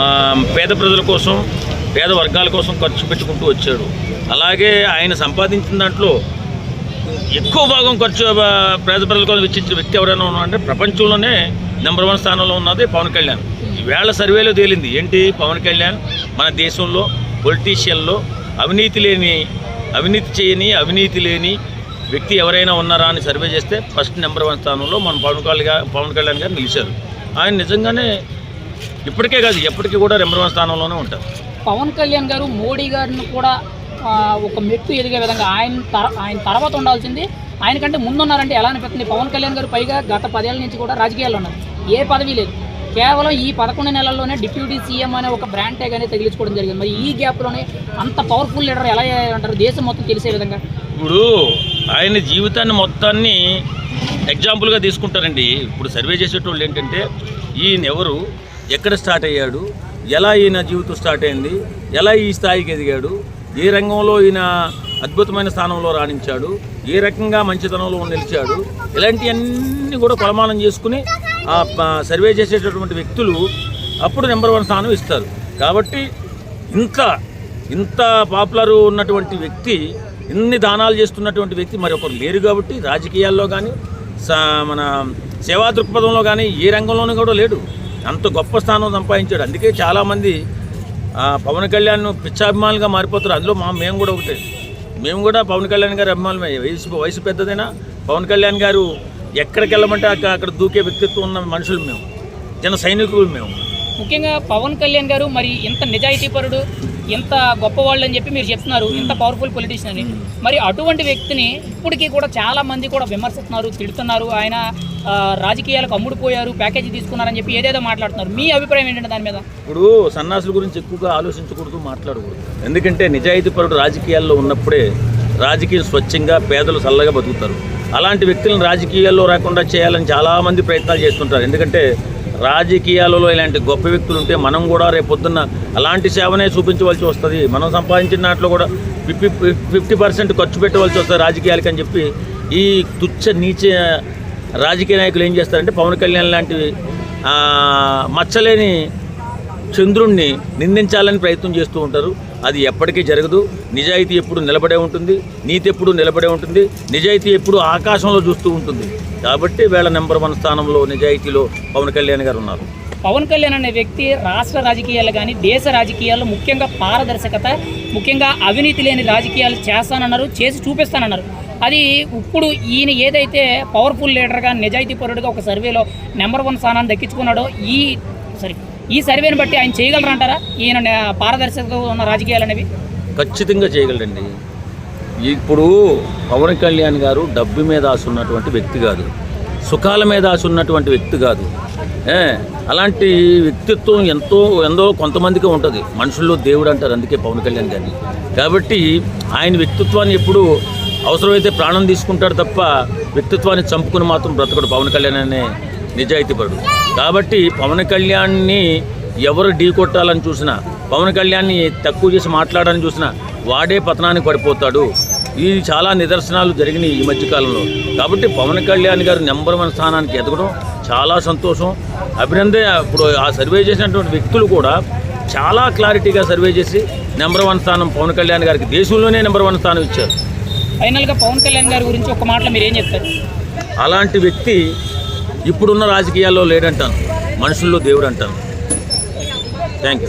మా పేద ప్రజల కోసం పేద వర్గాల కోసం ఖర్చు పెట్టుకుంటూ వచ్చాడు. అలాగే ఆయన సంపాదించిన దాంట్లో ఎక్కువ భాగం ఖర్చు పేద ప్రజల కోసం వెచ్చించిన వ్యక్తి ఎవరైనా ఉన్నారంటే ప్రపంచంలోనే నెంబర్ వన్ స్థానంలో ఉన్నది పవన్ కళ్యాణ్. ఈవేళ సర్వేలో తేలింది. ఏంటి పవన్ కళ్యాణ్? మన దేశంలో పొలిటీషియన్లో అవినీతి లేని అవినీతి చేయని అవినీతి లేని వ్యక్తి ఎవరైనా ఉన్నారా అని సర్వే చేస్తే ఫస్ట్ నెంబర్ వన్ స్థానంలో మన పవన్ కళ్యాణ్ పవన్ కళ్యాణ్ గారు నిలిచారు. ఆయన నిజంగానే ఇప్పటికే కాదు ఎప్పటికీ కూడా నెంబర్ వన్ స్థానంలోనే ఉంటారు. పవన్ కళ్యాణ్ గారు మోడీ గారిని కూడా ఒక మెట్టు ఎదిగే విధంగా ఆయన తర ఆయన తర్వాత ఉండాల్సింది. ఆయన కంటే ముందున్నారంటే ఎలా అనిపిస్తుంది? పవన్ కళ్యాణ్ గారు పైగా గత పదేళ్ళ నుంచి కూడా రాజకీయాల్లో ఉన్నారు. ఏ పదవి లేదు. కేవలం ఈ పదకొండు నెలల్లోనే డిప్యూటీ సీఎం అనే ఒక బ్రాండ్ ట్యాగ్ అనేది తగిలించుకోవడం జరిగింది. మరి ఈ గ్యాప్లోనే అంత పవర్ఫుల్ లీడర్ ఎలా అంటారు? దేశం మొత్తం తెలిసే విధంగా. ఇప్పుడు ఆయన జీవితాన్ని మొత్తాన్ని ఎగ్జాంపుల్గా తీసుకుంటారండి. ఇప్పుడు సర్వే చేసేటోళ్ళు ఏంటంటే ఈయన ఎవరు ఎక్కడ స్టార్ట్ అయ్యాడు? ఎలా ఈయన జీవితం స్టార్ట్ అయింది? ఎలా ఈ స్థాయికి ఎదిగాడు? ఏ రంగంలో ఈయన అద్భుతమైన స్థానంలో రాణించాడు? ఏ రకంగా మంచితనంలో నిలిచాడు? ఇలాంటివన్నీ కూడా కొలమానం చేసుకుని ఆ ప- సర్వే చేసేటటువంటి వ్యక్తులు అప్పుడు నెంబర్ వన్ స్థానం ఇస్తారు. కాబట్టి ఇంత ఇంత పాపులర్ ఉన్నటువంటి వ్యక్తి ఇన్ని దానాలు చేస్తున్నటువంటి వ్యక్తి మరి ఒకరు లేరు కాబట్టి రాజకీయాల్లో కానీ మన సేవా దృక్పథంలో కానీ ఏ రంగంలోనూ కూడా లేడు. అంత గొప్ప స్థానం సంపాదించాడు. అందుకే చాలామంది పవన్ కళ్యాణ్ పిచ్చాభిమానులుగా మారిపోతారు. అందులో మా మేము కూడా ఒకటే. మేము కూడా పవన్ కళ్యాణ్ గారి అభిమానులమే. వయసు వయసు పెద్దదైనా పవన్ కళ్యాణ్ గారు ఎక్కడికి వెళ్ళమంటే అక్కడ దూకే వ్యక్తిత్వం ఉన్న మనుషులు మేము. జన సైనికులు మేము. ముఖ్యంగా పవన్ కళ్యాణ్ గారు మరి ఇంత నిజాయితీపరుడు ఇంత గొప్పవాళ్ళు అని చెప్పి మీరు చెప్తున్నారు ఇంత పవర్ఫుల్ పొలిటీషియన్ అని. మరి అటువంటి వ్యక్తిని ఇప్పటికీ కూడా చాలా మంది కూడా విమర్శిస్తున్నారు తిడుతున్నారు. ఆయన రాజకీయాలకు అమ్ముడుపోయారు ప్యాకేజీ తీసుకున్నారని చెప్పి ఏదేదో మాట్లాడుతున్నారు. మీ అభిప్రాయం ఏంటంటే దాని మీద? ఇప్పుడు సన్నాసుల గురించి ఎక్కువగా ఆలోచించకూడదు మాట్లాడకూడదు. ఎందుకంటే నిజాయితీపరుడు రాజకీయాల్లో ఉన్నప్పుడే రాజకీయం స్వచ్ఛంగా పేదలు చల్లగా బతుకుతారు. అలాంటి వ్యక్తులను రాజకీయాల్లో రాకుండా చేయాలని చాలామంది ప్రయత్నాలు చేస్తుంటారు. ఎందుకంటే రాజకీయాలలో ఇలాంటి గొప్ప వ్యక్తులు ఉంటే మనం కూడా రేపు అలాంటి సేవనే చూపించవలసి వస్తుంది. మనం సంపాదించిన దాంట్లో కూడా ఫిఫ్టీ ఫిఫ్టీ పర్సెంట్ ఖర్చు పెట్టవలసి వస్తుంది రాజకీయాలకి అని చెప్పి ఈ తుచ్చ నీచ రాజకీయ నాయకులు ఏం చేస్తారంటే పవన్ కళ్యాణ్ లాంటి మచ్చలేని చంద్రుణ్ణి నిందించాలని ప్రయత్నం చేస్తూ ఉంటారు. అది ఎప్పటికీ జరగదు. నిజాయితీ ఎప్పుడు నిలబడే ఉంటుంది. నీతి ఎప్పుడు నిలబడే ఉంటుంది. నిజాయితీ ఎప్పుడు ఆకాశంలో చూస్తూ ఉంటుంది. కాబట్టి వేళ నెంబర్ వన్ స్థానంలో నిజాయితీలో పవన్ కళ్యాణ్ గారు ఉన్నారు. పవన్ కళ్యాణ్ అనే వ్యక్తి రాష్ట్ర రాజకీయాలు కానీ దేశ రాజకీయాల్లో ముఖ్యంగా పారదర్శకత ముఖ్యంగా అవినీతి లేని రాజకీయాలు చేస్తానన్నారు చేసి చూపిస్తానన్నారు. అది ఇప్పుడు ఈయన ఏదైతే పవర్ఫుల్ లీడర్గా నిజాయితీపరుడుగా ఒక సర్వేలో నెంబర్ వన్ స్థానాన్ని దక్కించుకున్నాడో ఈ సారీ ఈ సర్వేని బట్టి ఆయన చేయగలరంటారా ఈయన పారదర్శకత ఉన్న రాజకీయాలు అనేవి? ఖచ్చితంగా చేయగలరండి ఇప్పుడు పవన్ కళ్యాణ్ గారు డబ్బు మీద ఆశ ఉన్నటువంటి వ్యక్తి కాదు. సుఖాల మీద ఆశ ఉన్నటువంటి వ్యక్తి కాదు. అలాంటి వ్యక్తిత్వం ఎంతో ఎంతో కొంతమందికి ఉంటుంది. మనుషుల్లో దేవుడు అంటారు అందుకే పవన్ కళ్యాణ్ గారిని. కాబట్టి ఆయన వ్యక్తిత్వాన్ని ఎప్పుడు అవసరమైతే ప్రాణం తీసుకుంటాడు తప్ప వ్యక్తిత్వాన్ని చంపుకుని మాత్రం బ్రతకడు పవన్ కళ్యాణ్ అనే నిజాయితీపరుడు కాబట్టి పవన్ కళ్యాణ్ని ఎవరు ఢీ కొట్టాలని చూసినా పవన్ కళ్యాణ్ని తక్కువ చేసి మాట్లాడాలని చూసినా వాడే పతనానికి పడిపోతాడు. ఈ చాలా నిదర్శనాలు జరిగినాయి ఈ మధ్యకాలంలో కాబట్టి పవన్ కళ్యాణ్ గారు నెంబర్ వన్ స్థానానికి ఎదగడం చాలా సంతోషం. అభినందన ఇప్పుడు ఆ సర్వే చేసినటువంటి వ్యక్తులు కూడా చాలా క్లారిటీగా సర్వే చేసి నెంబర్ వన్ స్థానం పవన్ కళ్యాణ్ గారికి దేశంలోనే నెంబర్ వన్ స్థానం ఇచ్చారు. ఫైనల్గా పవన్ కళ్యాణ్ గారి గురించి ఒక మాటలో మీరు ఏం చెప్తారు? అలాంటి వ్యక్తి ఇప్పుడున్న రాజకీయాల్లో లేడంటాను. మనుషుల్లో దేవుడు అంటాను థ్యాంక్ యూ